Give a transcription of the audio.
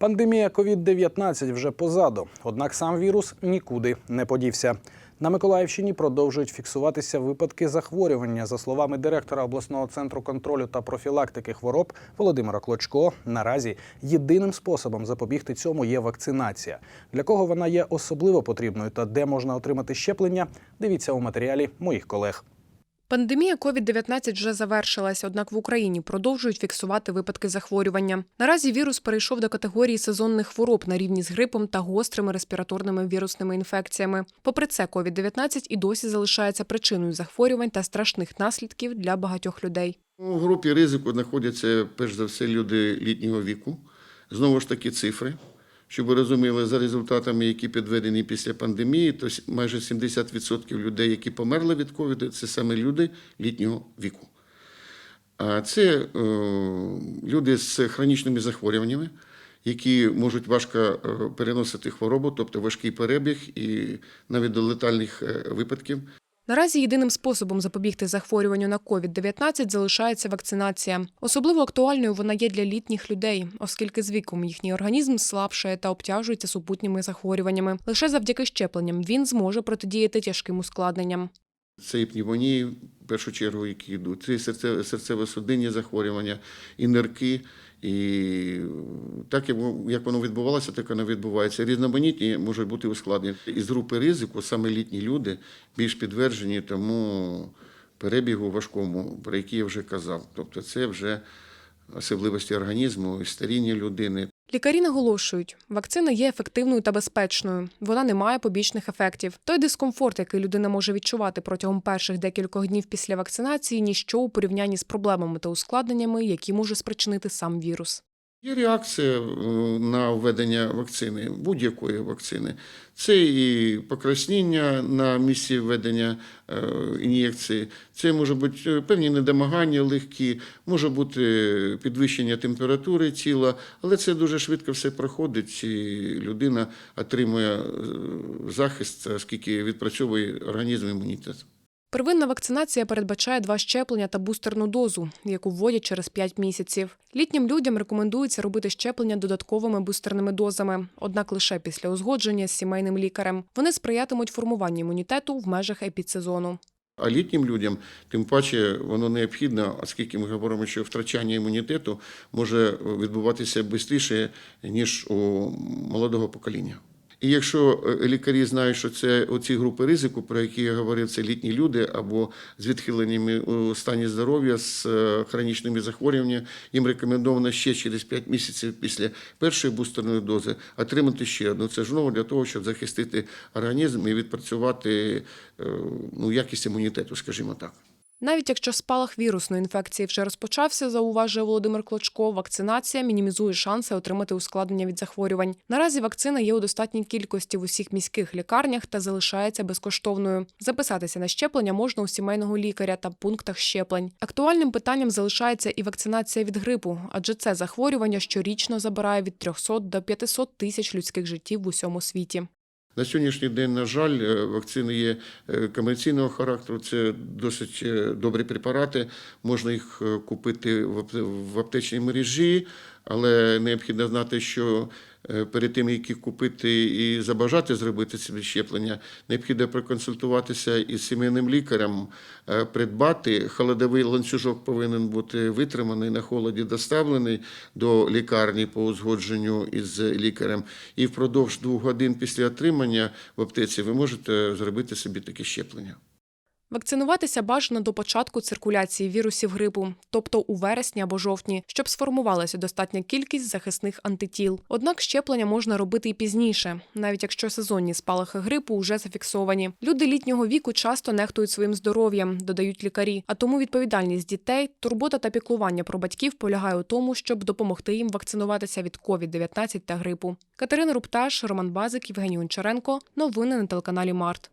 Пандемія COVID-19 вже позаду, однак сам вірус нікуди не подівся. На Миколаївщині продовжують фіксуватися випадки захворювання. За словами директора обласного центру контролю та профілактики хвороб Володимира Клочко, наразі єдиним способом запобігти цьому є вакцинація. Для кого вона є особливо потрібною та де можна отримати щеплення, дивіться у матеріалі моїх колег. Пандемія COVID-19 вже завершилась, однак в Україні продовжують фіксувати випадки захворювання. Наразі вірус перейшов до категорії сезонних хвороб на рівні з грипом та гострими респіраторними вірусними інфекціями. Попри це, COVID-19 і досі залишається причиною захворювань та страшних наслідків для багатьох людей. У групі ризику знаходяться перш за все люди літнього віку. Знову ж таки, цифри. Щоб ви розуміли, за результатами, які підведені після пандемії, то майже 70% людей, які померли від ковіду, це саме люди літнього віку. А це е, люди з хронічними захворюваннями, які можуть важко е, переносити хворобу, тобто важкий перебіг і навіть до летальних е, випадків. Наразі єдиним способом запобігти захворюванню на COVID-19 залишається вакцинація. Особливо актуальною вона є для літніх людей, оскільки з віком їхній організм слабшає та обтяжується супутніми захворюваннями. Лише завдяки щепленням він зможе протидіяти тяжким ускладненням. Це і пневмонії, в першу чергу, які йдуть, це і серце, серцево-судинні захворювання, і нирки. І так, як воно- відбувалося, так воно відбувається. Різноманітні можуть бути ускладнення. Із групи ризику саме літні люди більш підтверджені тому перебігу важкому, про який я вже казав. Тобто це вже особливості організму, і старіння людини, Лікарі наголошують, вакцина є ефективною та безпечною. Вона не має побічних ефектів. Той дискомфорт, який людина може відчувати протягом перших декількох днів після вакцинації, ніщо у порівнянні з проблемами та ускладненнями, які може спричинити сам вірус. Є реакція е, на введення вакцини, будь-якої вакцини. Це і покраснення на місці введення е, ін'єкції, це може бути е, певні недомагання легкі, може бути підвищення температури тіла, але це дуже швидко все проходить, і людина отримує захист, оскільки відпрацьовує організм імунітет. Первинна вакцинація передбачає два щеплення та бустерну дозу, яку вводять через 5 місяців. Літнім людям рекомендується робити щеплення додатковими бустерними дозами, однак лише після узгодження з сімейним лікарем. Вони сприятимуть формуванню імунітету в межах епідсезону. А літнім людям, тим паче, воно необхідно, оскільки ми говоримо, що втрачання імунітету може відбуватися швидше, ніж у молодого покоління. І якщо е, лікарі знають, що це оці групи ризику, про які я говорив, це літні люди або з відхиленнями у стані здоров'я, з е, хронічними захворюваннями, їм рекомендовано ще через 5 місяців після першої бустерної дози отримати ще одну. Це ж знову для того, щоб захистити організм і відпрацювати е, ну, якість імунітету, скажімо так. Навіть якщо спалах вірусної інфекції вже розпочався, зауважує Володимир Клочко, вакцинація мінімізує шанси отримати ускладнення від захворювань. Наразі вакцина є у достатній кількості в усіх міських лікарнях та залишається безкоштовною. Записатися на щеплення можна у сімейного лікаря та пунктах щеплень. Актуальним питанням залишається і вакцинація від грипу, адже це захворювання щорічно забирає від 300 до 500 тисяч людських життів в усьому світі. На сьогоднішній день, на жаль, е, вакцини є е, комерційного характеру. Це досить е, добрі препарати. Можна їх купити в аптечній мережі, але необхідно знати, що е, перед тим, як їх купити і забажати зробити собі щеплення, необхідно проконсультуватися із сімейним лікарем, е, придбати. Холодовий ланцюжок повинен бути витриманий на холоді, доставлений до лікарні по узгодженню із лікарем. І впродовж двох годин після отримання в аптеці ви можете зробити собі таке щеплення. Вакцинуватися бажано до початку циркуляції вірусів грипу, тобто у вересні або жовтні, щоб сформувалася достатня кількість захисних антитіл. Однак щеплення можна робити і пізніше, навіть якщо сезонні спалахи грипу вже зафіксовані. Люди літнього віку часто нехтують своїм здоров'ям, додають лікарі. А тому відповідальність дітей, турбота та піклування про батьків полягає у тому, щоб допомогти їм вакцинуватися від COVID-19 та грипу. Катерина Рупташ, Роман Базик, Євгеній Гончаренко. Новини на телеканалі Март.